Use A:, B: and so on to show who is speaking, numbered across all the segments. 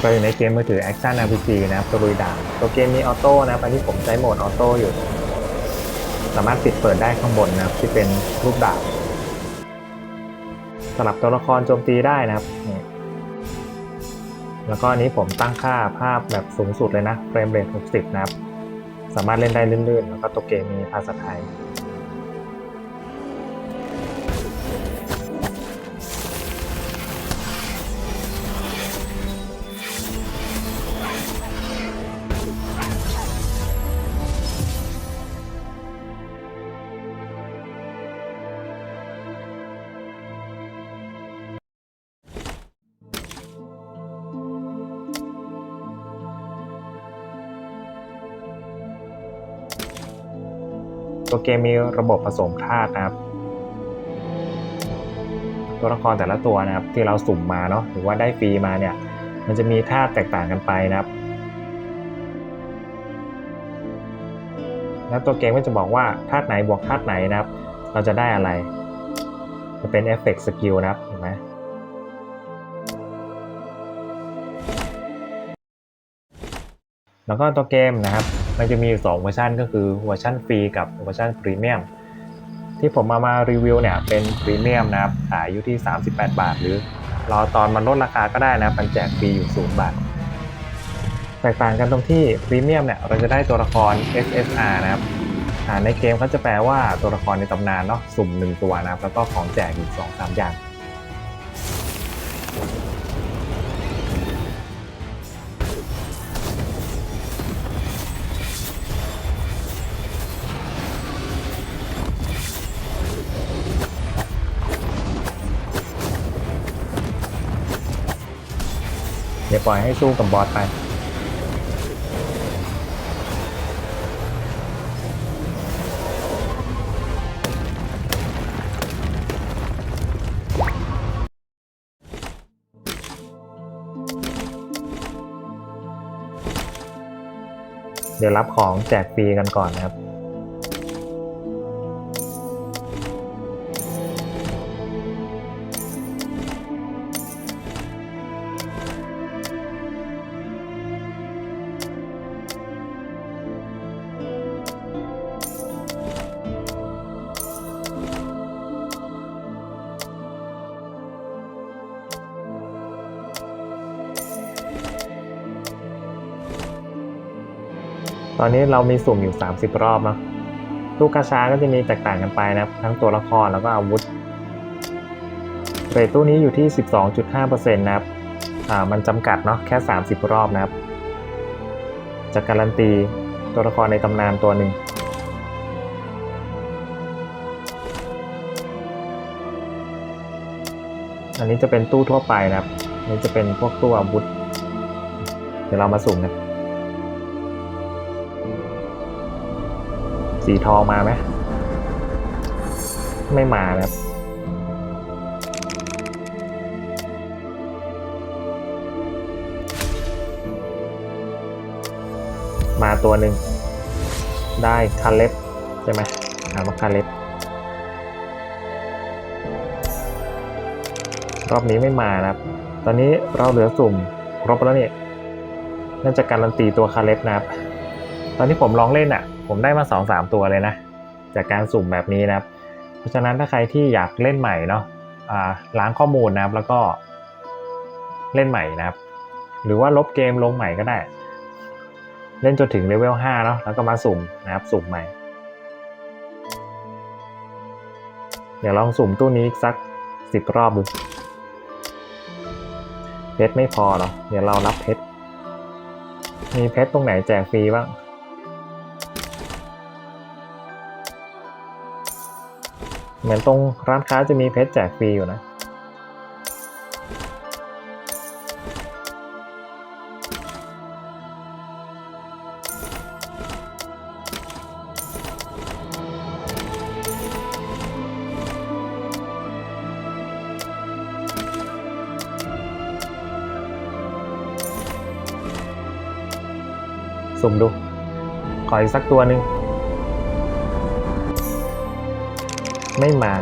A: เราอยู่ในเกมมือถือ Action RPG นะครับตะลุยด่านตัวเกมมีออโต้นะครับอันนี้ผมใช้โหมดออโต้อยู่ สามารถปิดเปิดได้ข้างบนนะครับ ที่เป็นรูปดาบสลับตัวละครโจมตีได้นะครับ แล้วก็อันนี้ผมตั้งค่าภาพแบบสูงสุดเลยนะเฟรมเรท60 นะครับ สามารถเล่นได้ลื่นๆ แล้วก็ตัวเกมมีภาษาไทย ตัวเกมมีระบบผสมธาตุนะครับ ตัวละครแต่ละตัวนะครับที่เราสุ่มมาเนาะหรือว่าได้ฟรีมาเนี่ย มันจะมีธาตุแตกต่างกันไปนะครับแล้วตัวเกมก็จะบอกว่าธาตุไหนบวกธาตุไหนนะครับ เราจะได้อะไร จะเป็นเอฟเฟกต์สกิลนะครับเห็นไหมแล้วก็ตัวเกมนะครับ มันจะมีอยู่2เวอร์ชันก็คือเวอร์ชันฟรีกับเวอร์ชันพรีเมียมที่ผมมามารีวิวเนี่ยเป็นพรีเมียมนะครับขายอยู่ที่ 38 บาท หรือรอตอนมันลดราคาก็ได้นะมันแจกฟรีอยู่0บาทแตกต่างกันตรงที่พรีเมียมเนี่ยเราจะได้ตัวละคร SSR นะครับในเกมเขาจะแปลว่าตัวละครในตำนานเนาะสุ่ม 1 ตัวนะครับแล้วก็ของแจกอีก2-3อย่าง เดี๋ยวปล่อยให้สู้กับบอสไปเดี๋ยวรับของแจกฟรีกันก่อนนะครับ ตอนนี้เรามีสุ่มอยู่ 30 รอบเนาะตู้กาชาก็จะมีแตกต่างกันไปนะครับ ทั้งตัวละครแล้วก็อาวุธเรทตู้นี้อยู่ที่ 12.5%นะครับ อ่า มันจำกัดเนาะแค่ 30 รอบนะครับ จะการันตีตัวละครในตำนานตัวหนึ่งอันนี้จะเป็นตู้ทั่วไปนะครับนนี้จะเป็นพวกตู้อาวุธ เดี๋ยวเรามาสุ่มกัน สีทองมาไหม ไม่มานะครับมาตัวหนึ่ง ได้คาเล็บใช่ไหมถามว่าคาเล็บรอบนี้ไม่มานะครับ ตอนนี้เราเหลือสุ่มครบแล้วเนี่ยน่าจะการันตีตัวคาเล็บนะครับ ตอนที่ผมลองเล่นอะ ผมได้มา2อสตัวเลยนะ จากการสุ่มแบบนี้นะครับ เพราะฉะนั้นถ้าใครที่อยากเล่นใหม่เนาะล้างข้อมูลนะครับแล้วก็เล่นใหม่นะครับ หรือว่าลบเกมลงใหม่ก็ได้ เล่นจนถึงเลเวล5เนาะแล้วก็มาสุ่มนะครับสุ่มใหม่ เดี๋ยวลองสุ่มตู้นี้อีกสักสิบรอบดูเพชรไม่พอเนาะเดี๋ยวเรารับเพชรมีเพชรตรงไหนแจกฟรีบ้าง เหมือนตรงร้านค้าจะมีเพชรแจกฟรีอยู่นะสุ่มดู ขออีกสักตัวหนึ่ง ไม่มา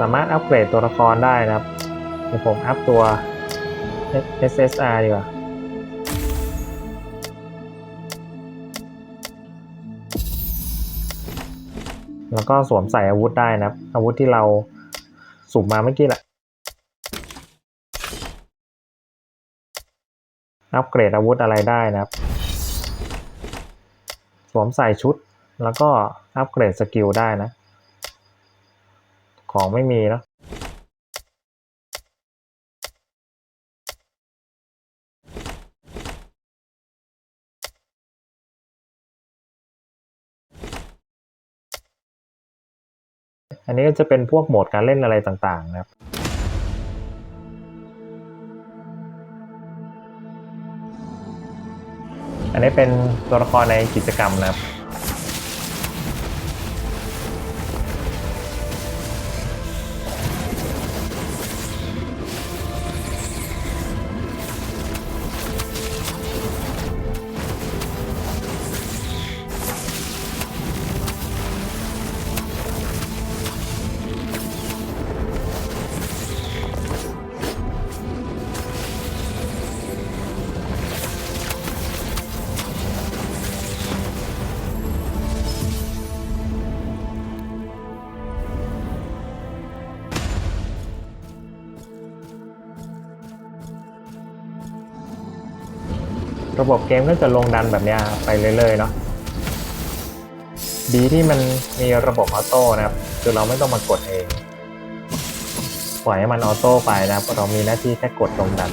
A: สามารถอัปเกรดตัวละครได้นะครับ เดี๋ยวผมอัพตัว SSR ดีกว่าแล้วก็สวมใส่อาวุธได้นะครับ อาวุธที่เราสุ่มมาเมื่อกี้แหละ อัปเกรดอาวุธอะไรได้นะครับ สวมใส่ชุด แล้วก็อัปเกรดสกิลได้นะ ของไม่มีเนอะอันนี้ก็จะเป็นพวกโหมดการเล่นอะไรต่างๆนะครับอันนี้เป็นตัวละครในกิจกรรมนะครับ ระบบเกมก็จะลงดันแบบนี้ไปเรื่อยๆเนาะดีที่มันมีระบบออโต้นะครับคือเราไม่ต้องมากดเอง ปล่อยให้มันออโต้ไปนะครับเรามีหน้าที่แค่กดลงดัน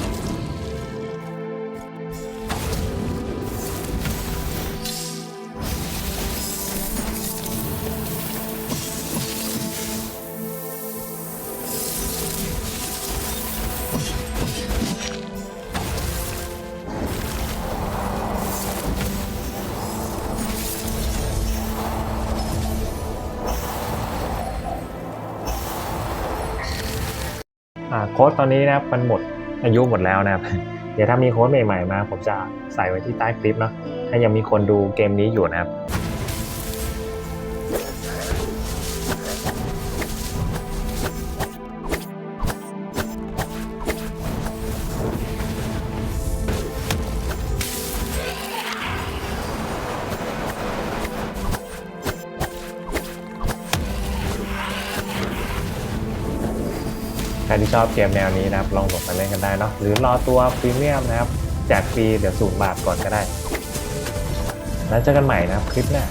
A: โค้ดตอนนี้นะครับมันหมดอายุหมดแล้วนะครับ เดี๋ยวถ้ามีโค้ดใหม่ๆมา ผมจะใส่ไว้ที่ใต้คลิปเนาะถ้ายังมีคนดูเกมนี้อยู่นะครับ ใครที่ชอบเกมแนวนี้นะครับ ลองโหลดมาเล่นกันได้เนาะหรือรอตัวพรีเมียมนะครับแจกฟรีเดี๋ยวศูนย์บาทก่อนก็ได้ แล้วเจอกันใหม่นะครับคลิปหน้า